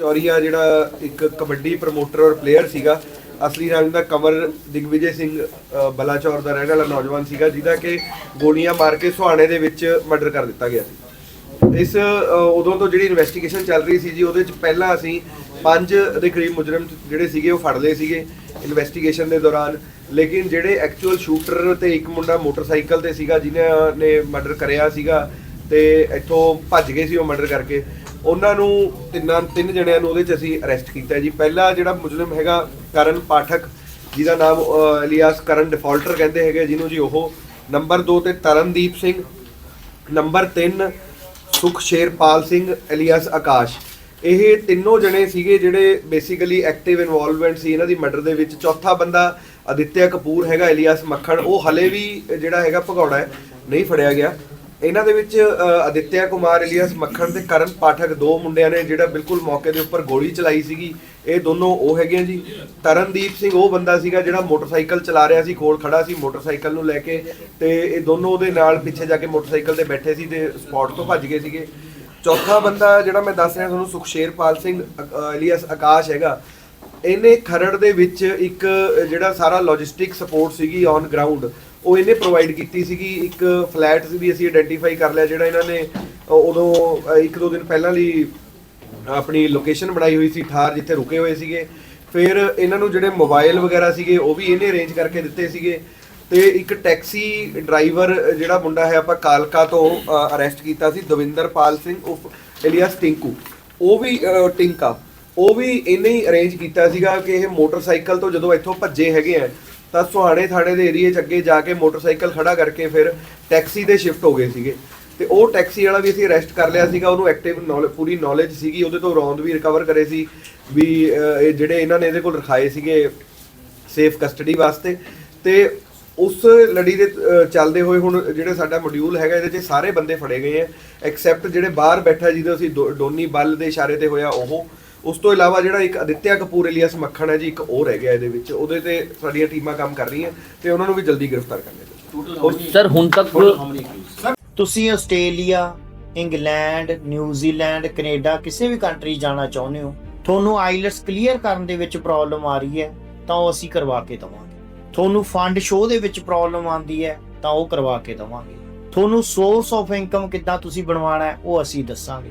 ਚੌਰੀਆ ਜਿਹੜਾ ਇੱਕ ਕਬੱਡੀ ਪ੍ਰਮੋਟਰ ਔਰ ਪਲੇਅਰ ਸੀਗਾ, ਅਸਲੀ ਨਾਮ ਦਾ ਕਮਰ ਦਿਗਵਿਜੇ ਸਿੰਘ ਬਲਾਚੌਰ ਦਾ ਰਹਿਣ ਵਾਲਾ ਨੌਜਵਾਨ ਸੀਗਾ, ਜਿਹਦਾ ਕਿ ਗੋਲੀਆਂ ਮਾਰ ਕੇ ਸੁਹਾਣੇ ਦੇ ਵਿੱਚ ਮਰਡਰ ਕਰ ਦਿੱਤਾ ਗਿਆ ਸੀ। ਇਸ ਉਦੋਂ ਤੋਂ ਜਿਹੜੀ ਇਨਵੈਸਟੀਗੇਸ਼ਨ ਚੱਲ ਰਹੀ ਸੀ ਜੀ, ਉਹਦੇ ਚ ਪਹਿਲਾਂ ਅਸੀਂ ਪੰਜ ਦੇ ਕਰੀਬ ਮੁਜਰਮ ਜਿਹੜੇ ਸੀਗੇ, ਉਹ ਫੜ ਲਏ ਸੀਗੇ ਇਨਵੈਸਟੀਗੇਸ਼ਨ ਦੇ ਦੌਰਾਨ। ਲੇਕਿਨ ਜਿਹੜੇ ਐਕਚੁਅਲ ਸ਼ੂਟਰ ਤੇ ਇੱਕ ਮੁੰਡਾ ਮੋਟਰਸਾਈਕਲ ਤੇ ਸੀਗਾ, ਜਿਨ੍ਹਾਂ ਨੇ ਮਰਡਰ ਕਰਿਆ ਸੀਗਾ ਤੇ ਇੱਥੋਂ ਭੱਜ ਗਏ ਸੀ ਉਹ ਮਰਡਰ ਕਰਕੇ। ਉਹਨਾਂ ਨੂੰ ਤਿੰਨਾਂ ਤਿੰਨ ਜਣਿਆਂ ਨੂੰ ਉਹਦੇ ਚ ਅਸੀਂ ਅਰੈਸਟ ਕੀਤਾ ਜੀ। ਪਹਿਲਾ ਜਿਹੜਾ ਮੁਜਰਮ ਹੈਗਾ ਕਰਨ ਪਾਠਕ ਜਿਹਦਾ ਨਾਮ ਅ, ਇਲੀਆਸ ਕਰਨ ਡਿਫਾਲਟਰ ਕਹਿੰਦੇ ਹੈਗੇ ਜਿਹਨੂੰ ਜੀ ਉਹ। ਨੰਬਰ 2 ਤੇ ਤਰਨਦੀਪ ਸਿੰਘ। ਨੰਬਰ 3 ਸੁਖਸ਼ੇਰਪਾਲ ਸਿੰਘ ਇਲੀਆਸ ਆਕਾਸ਼। ਇਹ ਤਿੰਨੋਂ ਜਣੇ ਸੀਗੇ ਜਿਹੜੇ ਬੇਸਿਕਲੀ ਐਕਟਿਵ ਇਨਵੋਲਵਮੈਂਟ ਸੀ ਇਹਨਾਂ ਦੀ ਮਰਡਰ ਦੇ ਵਿੱਚ। ਚੌਥਾ ਬੰਦਾ ਅਦਿੱਤਿਆ ਕਪੂਰ ਹੈਗਾ ਇਲੀਆਸ ਮੱਖਣ। ਉਹ ਹਲੇ ਵੀ ਜਿਹੜਾ ਹੈਗਾ ਭਗੌੜਾ ਨਹੀਂ ਫੜਿਆ ਗਿਆ। ਇਹਨਾਂ ਦੇ ਵਿੱਚ ਅ, ਅਦਿੱਤਿਆ ਕੁਮਾਰ ਇਲੀਆਸ ਮੱਖਣ ਤੇ ਕਰਨ ਪਾਠਕ ਦੋ ਮੁੰਡਿਆਂ ਨੇ ਜਿਹੜਾ ਬਿਲਕੁਲ ਮੌਕੇ ਦੇ ਉੱਪਰ ਗੋਲੀ ਚਲਾਈ ਸੀਗੀ। ਇਹ ਦੋਨੋਂ ਉਹ ਹੈਗੇ ਆ ਜੀ। ਤਰਨਦੀਪ ਸਿੰਘ ਉਹ ਬੰਦਾ ਸੀਗਾ ਜਿਹੜਾ ਮੋਟਰਸਾਈਕਲ ਚਲਾ ਰਿਹਾ ਸੀ ਕੋਲ ਖੜਾ ਸੀ ਮੋਟਰਸਾਈਕਲ ਨੂੰ ਲੈ ਕੇ ਤੇ ਇਹ ਦੋਨੋਂ ਉਹਦੇ ਨਾਲ ਪਿੱਛੇ ਜਾ ਕੇ ਮੋਟਰਸਾਈਕਲ ਤੇ ਬੈਠੇ ਸੀ ਤੇ ਸਪੌਟ ਤੋਂ ਭੱਜ ਗਏ ਸੀਗੇ। ਚੌਥਾ ਬੰਦਾ ਜਿਹੜਾ ਮੈਂ ਦੱਸ ਰਿਹਾ ਤੁਹਾਨੂੰ ਸੁਖਸ਼ੇਰਪਾਲ ਸਿੰਘ ਅ- ਇਲੀਅਸ ਆਕਾਸ਼ ਹੈਗਾ। ਇਹਨੇ ਖਰੜ ਦੇ ਵਿੱਚ ਇੱਕ ਜਿਹੜਾ ਸਾਰਾ ਲੌਜਿਸਟਿਕ ਸਪੋਰਟ ਸੀਗੀ ਔਨ ਗਰਾਊਂਡ ਉਹ ਇਹਨੇ ਪ੍ਰੋਵਾਈਡ ਕੀਤੀ ਸੀਗੀ ਇੱਕ ਫਲੈਟ ਵੀ ਅਸੀਂ ਆਇਡੈਂਟੀਫਾਈ ਕਰ ਲਿਆ ਜਿਹੜਾ ਇਹਨਾਂ ਨੇ ਉਦੋਂ ਇੱਕ ਦੋ ਦਿਨ ਪਹਿਲਾਂ ਲਈ ਆਪਣੀ ਲੋਕੇਸ਼ਨ ਬਣਾਈ ਹੋਈ ਸੀ ਥਾਰ ਜਿੱਥੇ ਰੁਕੇ ਹੋਏ ਸੀਗੇ। ਫਿਰ ਇਹਨਾਂ ਨੂੰ ਜਿਹੜੇ ਮੋਬਾਈਲ ਵਗੈਰਾ ਸੀਗੇ ਉਹ ਵੀ ਇਹਨੇ ਅਰੇਂਜ ਕਰਕੇ ਦਿੱਤੇ ਸੀਗੇ। ਤੇ ਇੱਕ ਟੈਕਸੀ ਡਰਾਈਵਰ ਜਿਹੜਾ ਮੁੰਡਾ ਹੈ ਆਪਾਂ ਕਾਲਕਾ ਤੋਂ ਅਰੈਸਟ ਕੀਤਾ ਸੀ ਦਵਿੰਦਰਪਾਲ ਸਿੰਘ ਉਫ ਇਲੀਆਸ ਟਿੰਕੂ। ਉਹ ਵੀ ਅ, ਟਿੰਕਾ ਉਹ ਵੀ ਇਹਨੇ ਹੀ ਅਰੇਂਜ ਕੀਤਾ ਸੀਗਾ ਕਿ ਇਹ ਮੋਟਰਸਾਈਕਲ ਤੋਂ ਜਦੋਂ ਇੱਥੋਂ ਭੱਜੇ ਹੈਗੇ ਆ ਤਾਂ ਸੁਹਾਣੇ ਥਾਣੇ ਦੇ ਏਰੀਏ 'ਚ ਅੱਗੇ ਜਾ ਕੇ ਮੋਟਰਸਾਈਕਲ ਖੜਾ ਕਰਕੇ ਫਿਰ ਟੈਕਸੀ ਤੇ ਸ਼ਿਫਟ ਹੋ ਗਏ ਸੀਗੇ। ਤੇ ਉਹ ਟੈਕਸੀ ਵਾਲਾ ਵੀ ਅਸੀਂ ਅਰੈਸਟ ਕਰ ਲਿਆ ਸੀਗਾ, ਉਹਨੂੰ ਐਕਟਿਵ ਨੌਲੇਜ ਪੂਰੀ ਨੌਲੇਜ ਸੀਗੀ, ਉਹਦੇ ਤੋਂ ਰੌਂਦ ਵੀ ਰਿਕਵਰ ਕਰੇ ਸੀ, ਵੀ ਇਹ ਜਿਹੜੇ ਇਹਨਾਂ ਨੇ ਇਹਦੇ ਕੋਲ ਰਖਾਏ ਸੀਗੇ ਸੇਫ ਕਸਟਡੀ ਵਾਸਤੇ। ਤੇ ਉਸ ਲੜੀ ਦੇ ਚੱਲਦੇ ਹੋਏ ਹੁਣ ਜਿਹੜੇ ਸਾਡਾ ਮੋਡਿਊਲ ਹੈਗਾ, ਇਹਦੇ 'ਚ ਸਾਰੇ ਬੰਦੇ ਫੜੇ ਗਏ ਆ ਐਕਸੈਪਟ ਜਿਹੜੇ ਬਾਹਰ ਬੈਠਾ ਜਿਹਦੇ ਅਸੀਂ ਦੋ- ਡੋਨੀ ਬੱਲ ਦੇ ਇਸ਼ਾਰੇ ਤੇ ਹੋਇਆ, ਉਹ। ਉਸ ਤੋਂ ਇਲਾਵਾ ਜਿਹੜਾ ਇੱਕ ਅਦਿੱਤਿਆ ਕਪੂਰ ਇਲੀਅਸ ਮੱਖਣ ਹੈ ਜੀ ਇੱਕ ਹੋਰ ਰਹਿ ਗਿਆ ਇਹਦੇ ਵਿੱਚ। ਉਹਦੇ ਤੇ ਸਾਡੀਆਂ ਟੀਮਾਂ ਕੰਮ ਕਰ ਰਹੀਆਂ ਤੇ ਉਹਨਾਂ ਨੂੰ ਵੀ ਜਲਦੀ ਗ੍ਰਿਫਤਾਰ ਕਰ ਲਿਆ ਸਰ ਹੁਣ ਤੱਕ ਤੁਸੀਂ ਆਸਟ੍ਰੇਲੀਆ ਇੰਗਲੈਂਡ ਨਿਊਜ਼ੀਲੈਂਡ ਕੈਨੇਡਾ ਕਿਸੇ ਵੀ ਕੰਟਰੀ ਜਾਣਾ ਚਾਹੁੰਦੇ ਹੋ ਤੁਹਾਨੂੰ ਆਈਲਟਸ ਕਲੀਅਰ ਕਰਨ ਦੇ ਵਿੱਚ ਪ੍ਰੋਬਲਮ ਆ ਰਹੀ ਹੈ ਤਾਂ ਉਹ ਅਸੀਂ ਕਰਵਾ ਕੇ ਦਵਾਂਗੇ। ਤੁਹਾਨੂੰ ਫੰਡ ਸ਼ੋਅ ਦੇ ਵਿੱਚ ਪ੍ਰੋਬਲਮ ਆਉਂਦੀ ਹੈ ਤਾਂ ਉਹ ਕਰਵਾ ਕੇ ਦਵਾਂਗੇ। ਤੁਹਾਨੂੰ ਸੋਰਸ ਆਫ ਇਨਕਮ ਕਿੱਦਾਂ ਤੁਸੀਂ ਬਣਵਾਉਣਾ ਹੈ ਉਹ ਅਸੀਂ ਦੱਸਾਂਗੇ।